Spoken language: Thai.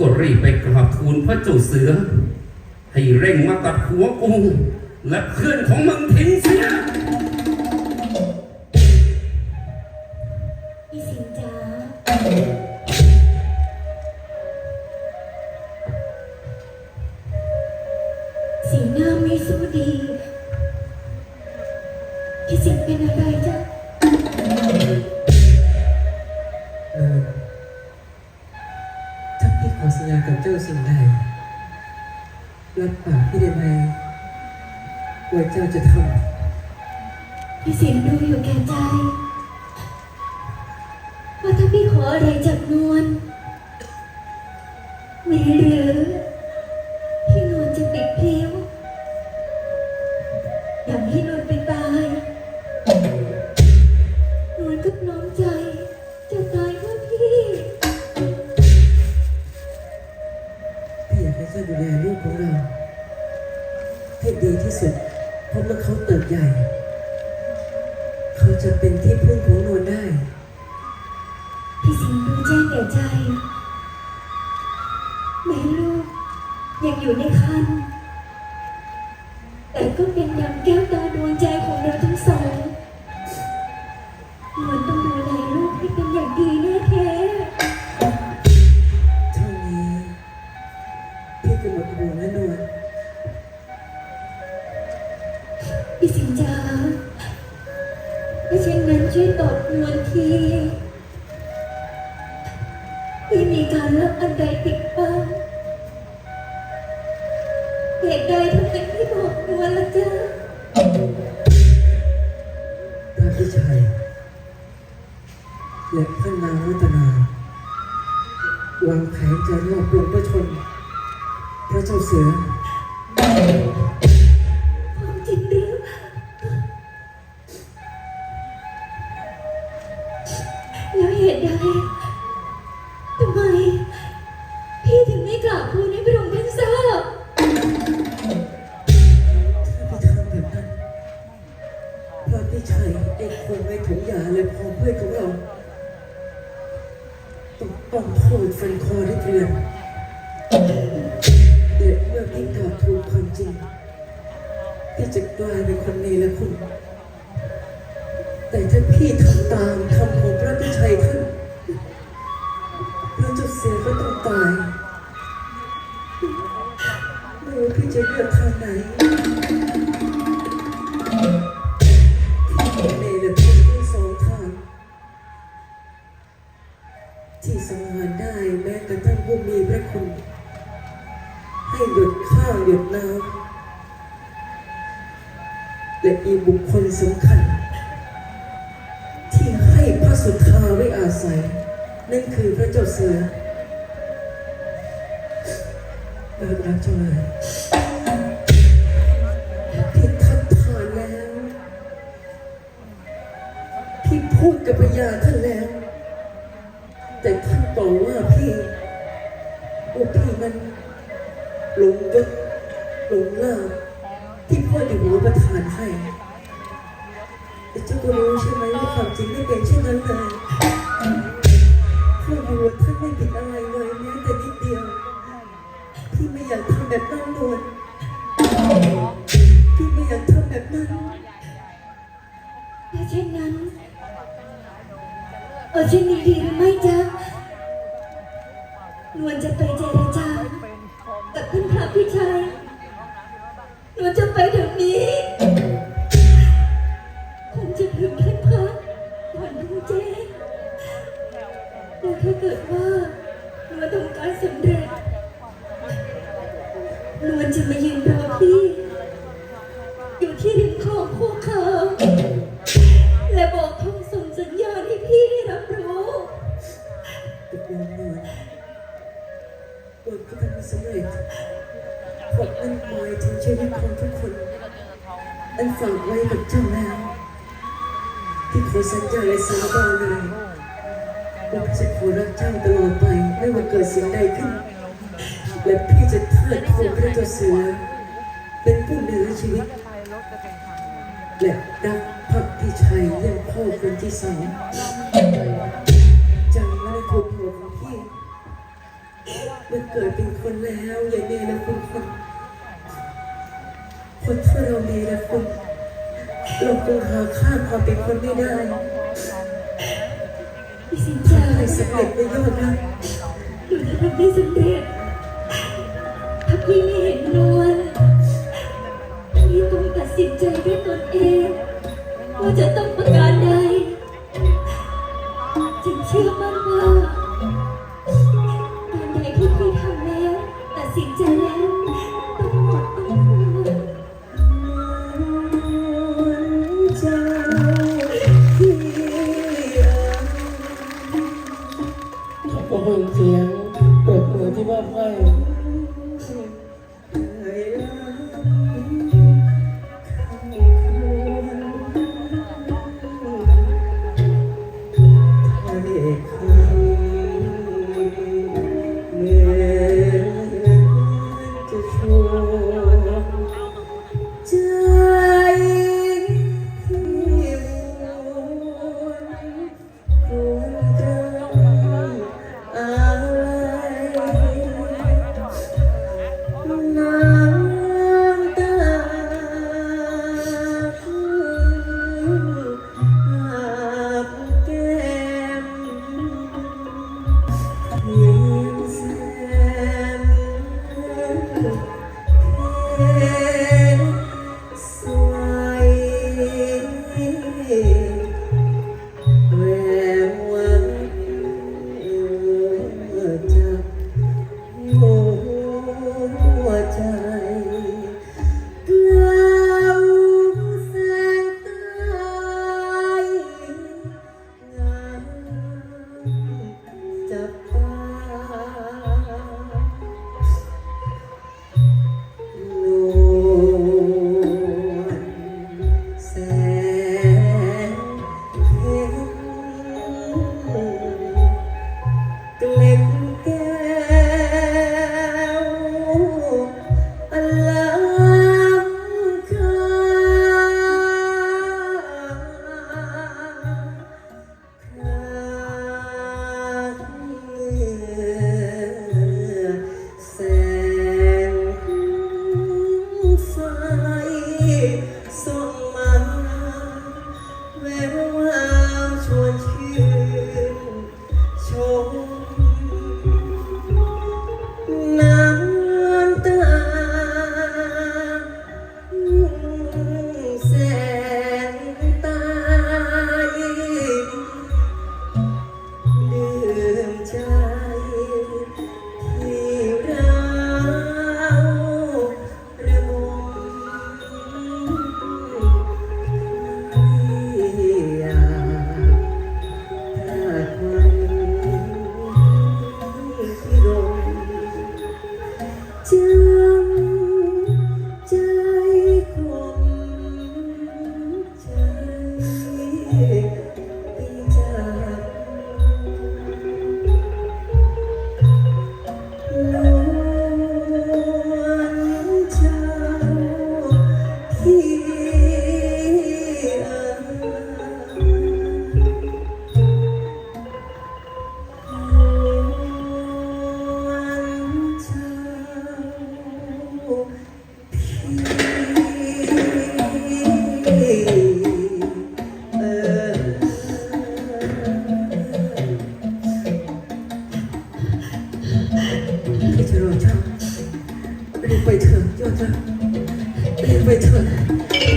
ก็รีบไปกราบทูลพระเจ้าเสือ ให้เร่งมาตัดหัวกูและเพื่อนของมึงทิ้งเสียพี่สิงจ๋าสีหน้าไม่สู้ดีพี่สิงเป็นอะไรจ๊ะ รับปากพี่ได้ไหมว่าเจ้าจะทำพี่สิงรู้อยู่แก่ใจ ว่าถ้าพี่ขออะไรจากนวลไม่เรือ ที่สุด เพราะเมื่อเขาเติบใหญ่ เขาจะเป็นที่พึ่งของนวลได้ พี่สิงห์รู้แจ้งแก่ใจ แม่ลูกยังอยู่ในคันแต่ก็เป็นยังแก้ว เช่นนั้นช่วยตอบนวลทีพี่มีการเลิกอันใดปิดบังเหตุใดทำไมพี่บอกนวลล่ะจ๊ะพระพิชัยและพระนางรัตนาวางแผนจะรอบลวงพระชน พระเจ้าเสือ แล้วเหตุใดทำไม พี่ถึงไม่กล่าวพูดให้พระองค์ท่านทราบถ้าพี่ทำแบบนั้นพระพิชัยเองคงไม่ถึงยาและพอเพื่อนของเราต้องต้องโทษฟันคอได้เตือนแต่เมื่อพี่กล่าวทูลความจริงพี่จะกลายเป็นคนเนรคุณ แต่ถ้าพี่ทำตามคำของพระพิชัยท่านพระจ้าเสือก็ต้องตายไม่รู้พี่จะเลือกทางไหนพี่เนรคุณทั้งสองทางที่สังหารได้แม้กระทั่งผู้มีพระคุณ ให้หยุดข้าวหยุดน้ำและอีบุคคลสำคัญ ให้พระสุธาไว้อาศัย นั่นคือพระเจ้าเสือเลิกรักเจ้าเลยพี่ทัดทานแล้ว พี่พูดกับพญาท่านแล้ว แต่ท่านบอกว่าพี่ว่าพี่มันหลงยศหลงลาที่พ่ออยู่หัวประทานให้แต่เจ้าก็รู้ใช่ไหม ความจริงไม่เป็นเช่นนั้นเลยพ่ออยู่หัวท่านไม่ผิดอะไรเลยแม้แต่นิดเดียวพี่ไม่อยากทำแบบนั้นเลยพี่ไม่อยากทำแบบนั้นถ้าเช่นนั้นเอาเช่นนี้ดีหรือไม่จ๊ะนวลจะไปเจรจากับท่านพระพิชัยนวลจะไปเดี๋ สำเร็จนวลจะมายืนรอพี่ อยู่ที่ริมคลองพวกเขาและบอกทงส่งสัญญาณให้พี่ได้รับรู้ตกลงนวลนวลก็ทำสำเร็จผมอันหมายถึงชีวิตของทุกคนอันฝากไว้กับเจ้าแล้วพี่ขอสัญญาและสาบานเลย แล้วฉันขอรักเจ้าตลอดไปไม่ว่าเกิดสิ่งใดขึ้น และพี่จะทอดทูนพระเจ้าเสือ เป็นผู้เหนือชีวิต และรักพักที่ชัยเยี่พ่อคนที่สองจังละทบทวของพี่เมื่อเกิดเป็นคนแล้วอย่าเนรคุณคนคนที่เราเนรคุณเราคงหาค่าความเป็นคนไม่ได้ ไม่สิเจอเลยสำเร็จไปด้วยนะหนูจะทำได้สำเร็จถ้าพี่ไม่เห็นนวลพี่ต้องตัดสินใจด้วยตนเองว่าจะต้องประการใดจึงเชื่อมั่น นึ่นเสียงปรบมือที่มอาไห grata พี่จะรอเจ้ารีบไปเถอะเจ้าจ้ารีบไปเถอะ